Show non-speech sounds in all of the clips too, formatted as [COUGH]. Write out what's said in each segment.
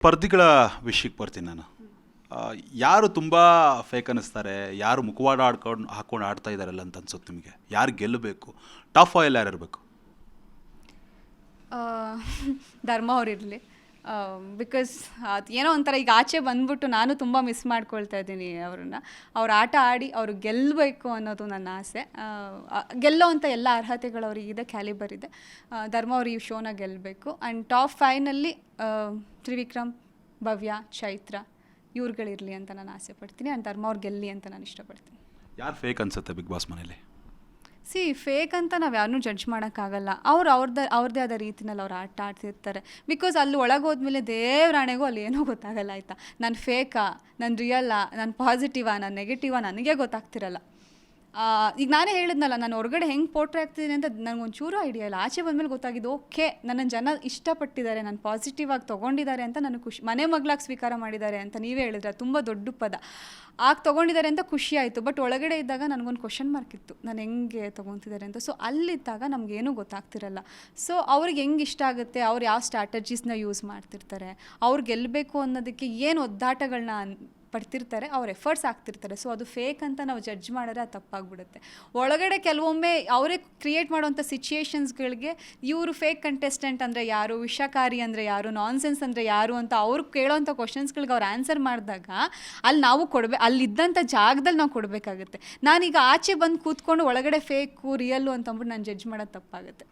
ಸ್ಪರ್ಧಿಗಳ ವಿಷಯಕ್ಕೆ ಬರ್ತೀನಿ ನಾನು. ಯಾರು ತುಂಬ ಫೇಕ್ ಅನ್ನಿಸ್ತಾರೆ, ಯಾರು ಮುಖವಾಡ ಆಡ್ಕೊಂಡು ಹಾಕೊಂಡು ಆಡ್ತಾ ಇದ್ದಾರಲ್ಲ ಅಂತ ಅನ್ಸುತ್ತೆ ನಿಮಗೆ. ಯಾರು ಗೆಲ್ಲಬೇಕು ಟಾಪ್ ಆಯಿಲ್ ಯಾರು ಇರಬೇಕು? [LAUGHS] ಧರ್ಮ ಅವ್ರಿರಲಿ ಬಿಕಾಸ್ ಅದು ಏನೋ ಒಂಥರ ಈಗ ಆಚೆ ಬಂದ್ಬಿಟ್ಟು ನಾನು ತುಂಬ ಮಿಸ್ ಮಾಡ್ಕೊಳ್ತಾ ಇದ್ದೀನಿ ಅವ್ರನ್ನ. ಅವ್ರ ಆಟ ಆಡಿ ಅವರು ಗೆಲ್ಲಬೇಕು ಅನ್ನೋದು ನನ್ನ ಆಸೆ. ಗೆಲ್ಲೋ ಅಂತ ಎಲ್ಲ ಅರ್ಹತೆಗಳು ಇದೆ ಕ್ಯಾಲಿಬರ್ ಇದೆ. ಧರ್ಮ ಅವ್ರು ಈ ಶೋನ ಗೆಲ್ಲಬೇಕು ಆ್ಯಂಡ್ ಟಾಪ್ ಫೈನಲ್ಲಿ ತ್ರಿವಿಕ್ರಮ್ ಭವ್ಯ ಚೈತ್ರ ಇವ್ರುಗಳಿರಲಿ ಅಂತ ನಾನು ಆಸೆ ಪಡ್ತೀನಿ ಅಂತ ಅವ್ರು ಗೆಲ್ಲಿ ಅಂತ ನಾನು ಇಷ್ಟಪಡ್ತೀನಿ. ಯಾರು ಫೇಕ್ ಅನ್ಸುತ್ತೆ ಬಿಗ್ ಬಾಸ್ ಮನೇಲಿ? ಸಿ ಫೇಕ್ ಅಂತ ನಾವು ಯಾರನ್ನೂ ಜಡ್ಜ್ ಮಾಡೋಕ್ಕಾಗಲ್ಲ. ಅವ್ರು ಅವ್ರದ್ದೇ ಅವ್ರದ್ದೇ ಆದ ರೀತಿನಲ್ಲಿ ಅವ್ರು ಆಟ ಆಡ್ತಿರ್ತಾರೆ. ಬಿಕಾಸ್ ಅಲ್ಲಿ ಒಳಗೆ ಹೋದ್ಮೇಲೆ ದೇವ್ರಾಣೆಗೂ ಅಲ್ಲಿ ಏನೂ ಗೊತ್ತಾಗಲ್ಲ ಆಯಿತಾ? ನಾನು ಫೇಕಾ ನಾನು ರಿಯಲ್ಲಾ ನಾನು ಪಾಸಿಟಿವಾ ನಾನು ನೆಗೆಟಿವಾ ನನಗೆ ಗೊತ್ತಾಗ್ತಿರಲ್ಲ. ಈಗ ನಾನೇ ಹೇಳಿದ್ನಲ್ಲ, ನಾನು ಹೊರಗಡೆ ಹೆಂಗೆ ಪೋಟ್ರೆ ಆಗ್ತಿದ್ದೀನಿ ಅಂತ ನನಗೆ ಒಂಚೂರು ಐಡಿಯಾ ಇಲ್ಲ. ಆಚೆ ಬಂದಮೇಲೆ ಗೊತ್ತಾಗಿದ್ದು ಓಕೆ ನನ್ನ ಜನ ಇಷ್ಟಪಟ್ಟಿದ್ದಾರೆ, ನಾನು ಪಾಸಿಟಿವ್ ಆಗಿ ತೊಗೊಂಡಿದ್ದಾರೆ ಅಂತ ನನಗೆ ಖುಷಿ, ಮನೆ ಮಗಳಾಗಿ ಸ್ವೀಕಾರ ಮಾಡಿದ್ದಾರೆ ಅಂತ ನೀವೇ ಹೇಳಿದ್ರೆ ತುಂಬ ದೊಡ್ಡ ಪದ. ಆಗ ತೊಗೊಂಡಿದ್ದಾರೆ ಅಂತ ಖುಷಿ ಆಯಿತು ಬಟ್ ಒಳಗಡೆ ಇದ್ದಾಗ ನನಗೊಂದು ಕ್ವಶನ್ ಮಾರ್ಕ್ ಇತ್ತು. ನಾನು ಹೆಂಗೆ ತೊಗೊತಿದ್ದಾರೆ ಅಂತ. ಸೊ ಅಲ್ಲಿದ್ದಾಗ ನಮಗೇನೂ ಗೊತ್ತಾಗ್ತಿರಲ್ಲ. ಸೊ ಅವ್ರಿಗೆ ಹೆಂಗೆ ಇಷ್ಟ ಆಗುತ್ತೆ, ಅವ್ರು ಯಾವ ಸ್ಟ್ರಾಟಜೀಸ್ನ ಯೂಸ್ ಮಾಡ್ತಿರ್ತಾರೆ, ಅವ್ರು ಗೆಲ್ಲಬೇಕು ಅನ್ನೋದಕ್ಕೆ ಏನು ಒದ್ದಾಟಗಳನ್ನ ಪಡ್ತಿರ್ತಾರೆ, ಅವ್ರ ಎಫರ್ಟ್ಸ್ ಆಗ್ತಿರ್ತಾರೆ. ಸೊ ಅದು ಫೇಕ್ ಅಂತ ನಾವು ಜಡ್ಜ್ ಮಾಡಿದ್ರೆ ಅದು ತಪ್ಪಾಗ್ಬಿಡುತ್ತೆ. ಒಳಗಡೆ ಕೆಲವೊಮ್ಮೆ ಅವರೇ ಕ್ರಿಯೇಟ್ ಮಾಡುವಂಥ ಸಿಚುಯೇಷನ್ಸ್ಗಳಿಗೆ ಇವರು ಫೇಕ್ ಕಂಟೆಸ್ಟೆಂಟ್ ಅಂದರೆ ಯಾರು, ವಿಷಕಾರಿ ಅಂದರೆ ಯಾರು ನಾನ್ಸೆನ್ಸ್ ಅಂದರೆ ಯಾರು ಅಂತ ಅವ್ರು ಕೇಳೋವಂಥ ಕ್ವಶನ್ಸ್ಗಳಿಗೆ ಅವ್ರು ಆನ್ಸರ್ ಮಾಡಿದಾಗ ಅಲ್ಲಿ ನಾವು ಕೊಡಬೇ, ಅಲ್ಲಿದ್ದಂಥ ಜಾಗದಲ್ಲಿ ನಾವು ಕೊಡಬೇಕಾಗುತ್ತೆ. ನಾನೀಗ ಆಚೆ ಬಂದು ಕೂತ್ಕೊಂಡು ಒಳಗಡೆ ಫೇಕು ರಿಯಲ್ಲು ಅಂತ ಅಂದ್ಬಿಟ್ಟು ನಾನು ಜಡ್ಜ್ ಮಾಡೋದು ತಪ್ಪಾಗುತ್ತೆ.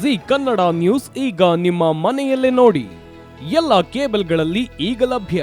ಜಿ ಕನ್ನಡ ನ್ಯೂಸ್ ಈಗ ನಿಮ್ಮ ಮನೆಯಲ್ಲೇ ನೋಡಿ. ಎಲ್ಲ ಕೇಬಲ್ಗಳಲ್ಲಿ ಈಗ ಲಭ್ಯ.